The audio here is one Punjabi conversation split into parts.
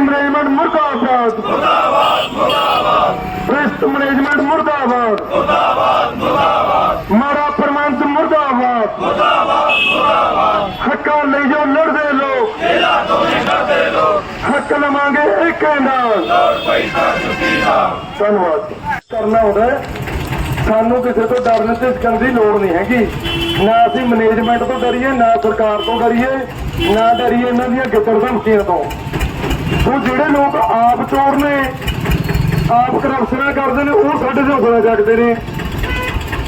ਮੈਨੇਜਮੈਂਟ ਮੁਰਦਾਬਾਦ। ਮੁਰਦਾਬਾਦ ਮੁਰਦਾਬਾਦ। ਭ੍ਰਿਸ਼ਟ ਮੈਨੇਜਮੈਂਟ ਮੁਰਦਾਬਾਦ। ਮੁਰਦਾਬਾਦ ਮੁਰਦਾਬਾਦ। ਮਾੜਾ ਪ੍ਰਬੰਧ ਮੁਰਦਾਬਾਦ। ਮੁਰਦਾਬਾਦ ਮੁਰਦਾਬਾਦ। ਹੱਕਾਂ ਲਈ ਜੋ ਲੜਦੇ ਲੋਕ। ਸਾਨੂੰ ਕਿਸੇ ਤੋਂ ਡਰਨ ਤੇ ਸਿੱਖਣ ਦੀ ਲੋੜ ਨਹੀਂ ਹੈਗੀ। ਨਾ ਅਸੀਂ ਮੈਨੇਜਮੈਂਟ ਤੋਂ ਡਰੀਏ, ਨਾ ਸਰਕਾਰ ਤੋਂ ਡਰੀਏ, ਨਾ ਡਰੀਏ ਇਹਨਾਂ ਦੀਆਂ ਗਿੱਤਰ ਧਮਕੀਆਂ ਤੋਂ। ਉਹ ਜਿਹੜੇ ਲੋਕ ਆਪ ਚੋਰ ਨੇ, ਆਪ ਕਰਪਸ਼ਨਾਂ ਕਰਦੇ ਨੇ, ਉਹ ਸਾਡੇ ਤੇ ਹੌਸਲਾ ਚੱਕਦੇ ਨੇ।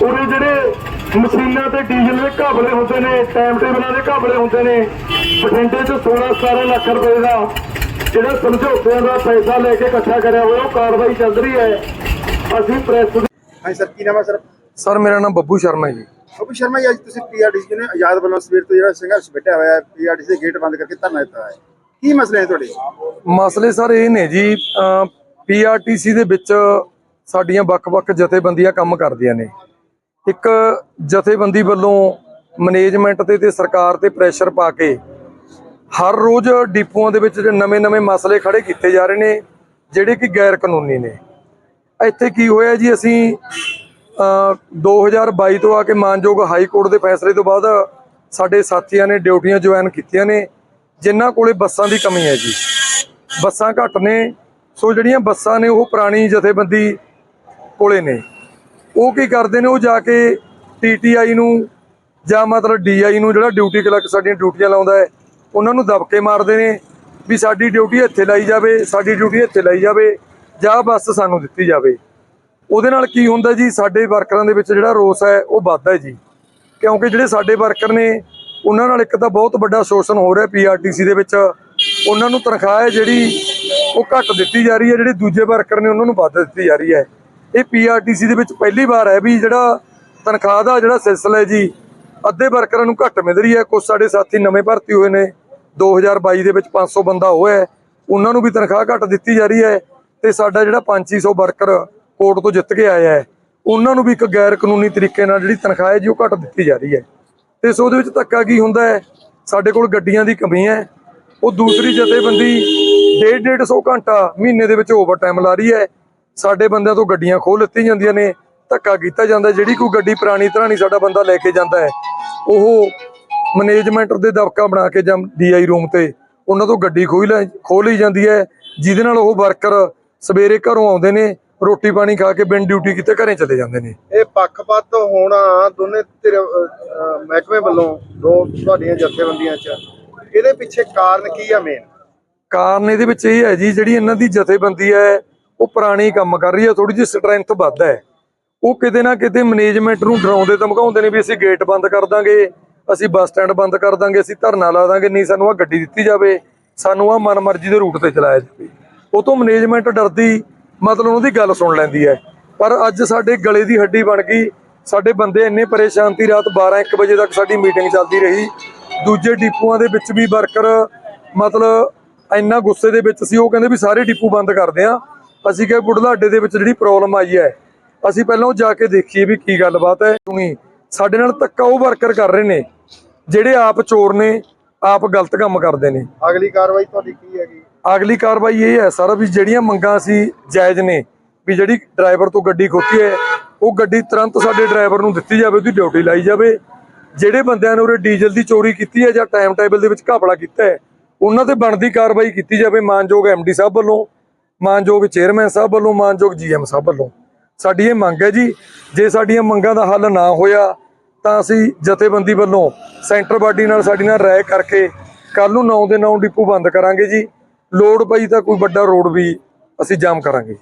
ਉਹਦੇ ਜਿਹੜੇ ਮਸ਼ੀਨਾਂ ਤੇ ਡੀਜ਼ਲ ਦੇ ਘਾਬਲੇ ਹੁੰਦੇ ਨੇ ਟਾਈਮ ਟੇਬਲਾਂ ਦੇ ਘਾਬਲੇ ਹੁੰਦੇ ਨੇ, ਬਠਿੰਡੇ 'ਚ 16 17 ਲੱਖ ਰੁਪਏ ਦਾ ਜਿਹੜਾ ਸਮਝੌਤਿਆਂ ਦਾ ਪੈਸਾ ਲੈ ਕੇ ਇਕੱਠਾ ਕਰਿਆ ਹੋਇਆ ਉਹ ਕਾਰਵਾਈ ਚੱਲ ਰਹੀ ਹੈ। ਅਸੀਂ ਪ੍ਰੈਸ ਹਾਂਜੀ ਸਰ ਕੀ ਨਾਮ ਹੈ ਸਰ? ਸਰ ਮੇਰਾ ਨਾਮ ਬੱਬੂ ਸ਼ਰਮਾ ਹੈ ਜੀ। ਅਭੀ ਸ਼ਰਮਾ ਜੀ ਅੱਜ ਤੁਸੀਂ ਪੀਆਰਡੀਸੀ ਨੇ ਆਜ਼ਾਦ ਵੱਲੋਂ ਸਵੇਰ ਤੋਂ ਜਿਹੜਾ ਸੰਘਰਸ਼ ਬੈਠਿਆ ਹੋਇਆ ਹੈ ਪੀਆਰਡੀਸੀ ਦੇ ਗੇਟ ਬੰਦ ਕਰਕੇ ਧਰਨਾ ਦਿੱਤਾ ਹੈ। ਕੀ ਮਸਲੇ ਨੇ ਤੁਹਾਡੇ? ਮਸਲੇ ਸਰ ਇਹ ਨੇ ਜੀ ਪੀਆਰਟੀਸੀ ਦੇ ਵਿੱਚ ਸਾਡੀਆਂ ਵੱਖ-ਵੱਖ ਜਥੇਬੰਦੀਆਂ ਕੰਮ ਕਰਦੀਆਂ ਨੇ। ਇੱਕ ਜਥੇਬੰਦੀ ਵੱਲੋਂ ਮੈਨੇਜਮੈਂਟ ਤੇ ਤੇ ਸਰਕਾਰ ਤੇ ਪ੍ਰੈਸ਼ਰ ਪਾ ਕੇ ਹਰ ਰੋਜ਼ ਡਿਪੂਆਂ ਦੇ ਵਿੱਚ ਜਿਹੜੇ ਨਵੇਂ-ਨਵੇਂ ਮਸਲੇ ਖੜੇ ਕੀਤੇ ਜਾ ਰਹੇ ਨੇ ਜਿਹੜੇ ਕਿ ਗੈਰ ਕਾਨੂੰਨੀ ਨੇ। ਇੱਥੇ ਕੀ ਹੋਇਆ ਜੀ? ਅਸੀਂ ਅ, 2022 ਤੋਂ ਆ ਕੇ ਮਾਨਯੋਗ ਹਾਈ ਕੋਰਟ ਦੇ ਫੈਸਲੇ ਤੋਂ ਬਾਅਦ ਸਾਡੇ ਸਾਥੀਆਂ ਨੇ ਡਿਊਟੀਆਂ ਜੁਆਇਨ ਕੀਤੀਆਂ ਨੇ ਜਿਨ੍ਹਾਂ ਕੋਲੇ ਬੱਸਾਂ ਦੀ ਕਮੀ ਹੈ ਜੀ। ਬੱਸਾਂ ਘੱਟ ਨੇ ਸੋ ਜਿਹੜੀਆਂ ਬੱਸਾਂ ਨੇ ਉਹ ਪੁਰਾਣੀ ਜਥੇਬੰਦੀ ਕੋਲੇ ਨੇ। ਉਹ ਕੀ ਕਰਦੇ ਨੇ? ਉਹ ਜਾ ਕੇ ਟੀਟੀਆਈ ਨੂੰ ਜਾਂ ਮਤਲਬ ਡੀਆਈ ਨੂੰ ਜਿਹੜਾ ਡਿਊਟੀ ਕਲਰਕ ਸਾਡੀਆਂ ਡਿਊਟੀਆਂ ਲਾਉਂਦਾ ਹੈ ਉਹਨਾਂ ਨੂੰ ਦਬਕੇ ਮਾਰਦੇ ਨੇ ਵੀ ਸਾਡੀ ਡਿਊਟੀ ਇੱਥੇ ਲਾਈ ਜਾਵੇ ਸਾਡੀ ਡਿਊਟੀ ਇੱਥੇ ਲਾਈ ਜਾਵੇ। ਜਾਂ ਬੱਸ ਸਾਨੂੰ ਦਿੱਤੀ ਜਾਵੇ। ਉਹਦੇ ਨਾਲ ਕੀ ਹੁੰਦਾ ਜੀ, ਸਾਡੇ ਵਰਕਰਾਂ ਦੇ ਵਿੱਚ ਜਿਹੜਾ ਰੋਸ ਹੈ, ਉਹ ਵੱਧਦਾ ਜੀ। ਕਿਉਂਕਿ ਜਿਹੜੇ ਸਾਡੇ ਵਰਕਰ ਨੇ, ਉਹਨਾਂ ਨਾਲ ਇੱਕ ਤਾਂ ਬਹੁਤ ਵੱਡਾ ਸ਼ੋਸ਼ਣ ਹੋ ਰਿਹਾ ਪੀਆਰਟੀਸੀ ਦੇ ਵਿੱਚ। ਉਹਨਾਂ ਨੂੰ ਤਨਖਾਹ ਹੈ ਜਿਹੜੀ, ਉਹ ਘੱਟ ਦਿੱਤੀ ਜਾ ਰਹੀ ਹੈ। ਜਿਹੜੇ ਦੂਜੇ ਵਰਕਰ ਨੇ, ਉਹਨਾਂ ਨੂੰ ਵੱਧ ਦਿੱਤੀ ਜਾ ਰਹੀ ਹੈ। ਇਹ ਪੀਆਰਟੀਸੀ ਦੇ ਵਿੱਚ ਪਹਿਲੀ ਵਾਰ ਹੈ ਵੀ ਜਿਹੜਾ ਤਨਖਾਹ ਦਾ ਜਿਹੜਾ ਸਿਲਸਿਲਾ ਹੈ ਜੀ, ਅੱਧੇ ਵਰਕਰਾਂ ਨੂੰ ਘੱਟ ਮਿਲ ਰਹੀ ਹੈ। ਕੁਝ ਸਾਡੇ ਸਾਥੀ ਨਵੇਂ ਭਰਤੀ ਹੋਏ ਨੇ। 2022 ਦੇ ਵਿੱਚ 500 ਬੰਦਾ ਹੋਇਆ ਹੈ। ਉਹਨਾਂ ਨੂੰ ਵੀ ਤਨਖਾਹ ਘੱਟ ਦਿੱਤੀ ਜਾ ਰਹੀ ਹੈ। ਤੇ ਸਾਡਾ ਜਿਹੜਾ 500 ਵਰਕਰ ਕੋਰਟ ਤੋਂ ਜਿੱਤ ਕੇ ਆਇਆ ਹੈ, ਉਹਨਾਂ ਨੂੰ ਵੀ ਇੱਕ ਗੈਰ ਕਾਨੂੰਨੀ ਤਰੀਕੇ ਨਾਲ ਜਿਹੜੀ ਤਨਖਾਹ ਹੈ ਜੀ, ਉਹ ਘੱਟ ਦਿੱਤੀ ਜਾ ਰਹੀ ਹੈ। ਤੇ ਸੋ ਉਹਦੇ ਵਿੱਚ ਧੱਕਾ ਕੀ ਹੁੰਦਾ ਹੈ? ਸਾਡੇ ਕੋਲ ਗੱਡੀਆਂ ਦੀ ਕਮੀ ਹੈ। ਉਹ ਦੂਸਰੀ ਜਥੇਬੰਦੀ 1.5 150 ਘੰਟਾ ਮਹੀਨੇ ਦੇ ਵਿੱਚ ਓਵਰ ਟਾਈਮ ਲਾ ਰਹੀ ਹੈ। ਸਾਡੇ ਬੰਦਿਆਂ ਤੋਂ ਗੱਡੀਆਂ ਖੋਹ ਲਿੱਤੀ ਜਾਂਦੀਆਂ ਨੇ। ਧੱਕਾ ਕੀਤਾ ਜਾਂਦਾ ਜਿਹੜੀ ਕੋਈ ਗੱਡੀ ਪੁਰਾਣੀ ਧਰਾਣੀ ਸਾਡਾ ਬੰਦਾ ਲੈ ਕੇ ਜਾਂਦਾ ਹੈ, ਉਹ ਮੈਨੇਜਮੈਂਟ ਦੇ ਦਬਕਾ ਬਣਾ ਕੇ ਜਾਂ ਡੀਆਈ ਰੂਮ ਤੇ ਉਹਨਾਂ ਤੋਂ ਗੱਡੀ ਖੋਹ ਲੈ, ਖੋਹ ਲਈ ਜਾਂਦੀ ਹੈ, ਜਿਹਦੇ ਨਾਲ ਉਹ ਵਰਕਰ ਸਵੇਰੇ ਘਰੋਂ ਆਉਂਦੇ ਨੇ ਰੋਟੀ ਪਾਣੀ ਖਾ ਕੇ ਬਿਨ ਡਿਊਟੀ ਕੀਤੇ ਘਰੇ ਚਲੇ ਜਾਂਦੇ ਨੇ। ਇਹ ਪੱਖਪਾਤ ਹੋਣਾ ਦੋਨੇ ਧਿਰ ਅਹ, ਮਹਿਕਮੇ ਵੱਲੋਂ ਦੋ ਤੁਹਾਡੀਆਂ ਜਥੇਬੰਦੀਆਂ 'ਚ। ਇਹਦੇ ਪਿੱਛੇ ਕਾਰਨ ਕੀ ਆ ਮੇਨ ਕਾਰਨ ਇਹਦੇ ਵਿੱਚ ਇਹ ਹੈ ਜੀ ਜਿਹੜੀ ਇਹਨਾਂ ਦੀ ਜਥੇਬੰਦੀ ਹੈ ਉਹ ਪੁਰਾਣੀ ਕੰਮ ਕਰ ਰਹੀ ਹੈ ਥੋੜੀ ਜਿਹੀ ਸਟਰੈਂਥ ਵੱਧ ਹੈ। ਉਹ ਕਿਤੇ ਨਾ ਕਿਤੇ ਮੈਨੇਜਮੈਂਟ ਨੂੰ ਡਰਾਉਂਦੇ ਧਮਕਾਉਂਦੇ ਨੇ ਵੀ ਅਸੀਂ ਗੇਟ ਬੰਦ ਕਰ ਦਾਂਗੇ ਅਸੀਂ ਬੱਸ ਸਟੈਂਡ ਬੰਦ ਕਰ ਦਾਂਗੇ ਅਸੀਂ ਧਰਨਾ ਲਾ ਦਾਂਗੇ ਨਹੀਂ ਸਾਨੂੰ ਆ ਗੱਡੀ ਦਿੱਤੀ ਜਾਵੇ ਸਾਨੂੰ ਆ ਮਨਮਰਜ਼ੀ ਦੇ ਰੂਟ ਤੇ ਚਲਾਇਆ ਜਾਵੇ। ਉਹ ਤੋਂ ਮੈਨੇਜਮੈਂਟ ਡਰਦੀ, ਮਤਲਬ ਉਹਦੀ ਗੱਲ ਸੁਣ ਲੈਂਦੀ ਹੈ। ਪਰ ਅੱਜ ਸਾਡੇ ਗਲੇ ਦੀ ਹੱਡੀ ਬਣ ਗਈ। ਸਾਡੇ ਬੰਦੇ ਇੰਨੇ ਪਰੇਸ਼ਾਨ ਸੀ, ਰਾਤ 12 1 ਵਜੇ ਤੱਕ ਸਾਡੀ ਮੀਟਿੰਗ ਚੱਲਦੀ ਰਹੀ। ਦੂਜੇ ਡਿਪੂਆਂ ਦੇ ਵਿੱਚ ਵੀ ਵਰਕਰ ਮਤਲਬ ਇੰਨਾ ਗੁੱਸੇ ਦੇ ਵਿੱਚ ਸੀ, ਉਹ ਕਹਿੰਦੇ ਵੀ ਸਾਰੇ ਡਿਪੂ ਬੰਦ ਕਰਦੇ ਆ ਅਸੀਂ ਕਿਹਾ ਬੁਢਲਾਡੇ ਦੇ ਵਿੱਚ ਜਿਹੜੀ ਪ੍ਰੋਬਲਮ ਆਈ ਹੈ, ਅਸੀਂ ਪਹਿਲਾਂ ਉਹ ਜਾ ਕੇ ਦੇਖੀਏ ਵੀ ਕੀ ਗੱਲਬਾਤ ਹੈ। ਕਿਉਂਕਿ ਸਾਡੇ ਨਾਲ ਧੱਕਾ ਉਹ ਵਰਕਰ ਕਰ ਰਹੇ ਨੇ, ਜਿਹੜੇ ਆਪ ਚੋਰ ਨੇ, ਆਪ ਗਲਤ ਕੰਮ ਕਰਦੇ ਨੇ। ਅਗਲੀ ਕਾਰਵਾਈ ਤੁਹਾਡੀ ਕੀ ਹੈਗੀ? ਅਗਲੀ ਕਾਰਵਾਈ ਇਹ ਹੈ ਸਰ ਵੀ ਜਿਹੜੀਆਂ ਮੰਗਾਂ ਸੀ ਜਾਇਜ਼ ਨੇ ਵੀ ਜਿਹੜੀ ਡਰਾਈਵਰ ਤੋਂ ਗੱਡੀ ਖੋਤੀ ਹੈ, ਉਹ ਗੱਡੀ ਤੁਰੰਤ ਸਾਡੇ ਡਰਾਈਵਰ ਨੂੰ ਦਿੱਤੀ ਜਾਵੇ, ਉਹਦੀ ਡਿਊਟੀ ਲਾਈ ਜਾਵੇ। ਜਿਹੜੇ ਬੰਦਿਆਂ ਨੇ ਉਰੇ ਡੀਜ਼ਲ ਦੀ ਚੋਰੀ ਕੀਤੀ ਹੈ ਜਾਂ ਟਾਈਮ ਟੇਬਲ ਦੇ ਵਿੱਚ ਘਪਲਾ ਕੀਤਾ ਹੈ, ਉਹਨਾਂ ਤੇ ਬਣਦੀ ਕਾਰਵਾਈ ਕੀਤੀ ਜਾਵੇ ਮਾਨਯੋਗ ਐਮਡੀ ਸਾਹਿਬ ਵੱਲੋਂ, ਮਾਨਯੋਗ ਚੇਅਰਮੈਨ ਸਾਹਿਬ ਵੱਲੋਂ, ਮਾਨਯੋਗ ਜੀਐਮ ਸਾਹਿਬ ਵੱਲੋਂ। ਸਾਡੀ ਇਹ ਮੰਗ ਹੈ ਜੀ, ਜੇ ਸਾਡੀਆਂ ਮੰਗਾਂ ਦਾ ਹੱਲ ਨਾ ਹੋਇਆ, ਤਾਂ ਅਸੀਂ ਜਥੇਬੰਦੀ ਵੱਲੋਂ ਸੈਂਟਰ ਬਾਡੀ ਨਾਲ ਸਾਡੀ ਨਾਲ ਰਾਏ ਕਰਕੇ ਕੱਲ ਨੂੰ 9 ਦੇ 9 ਡਿਪੂ ਬੰਦ ਕਰਾਂਗੇ ਜੀ। ਲੋੜ ਪਈ ਤਾਂ ਕੋਈ ਵੱਡਾ ਰੋਡ ਵੀ ਅਸੀਂ ਜਾਮ ਕਰਾਂਗੇ।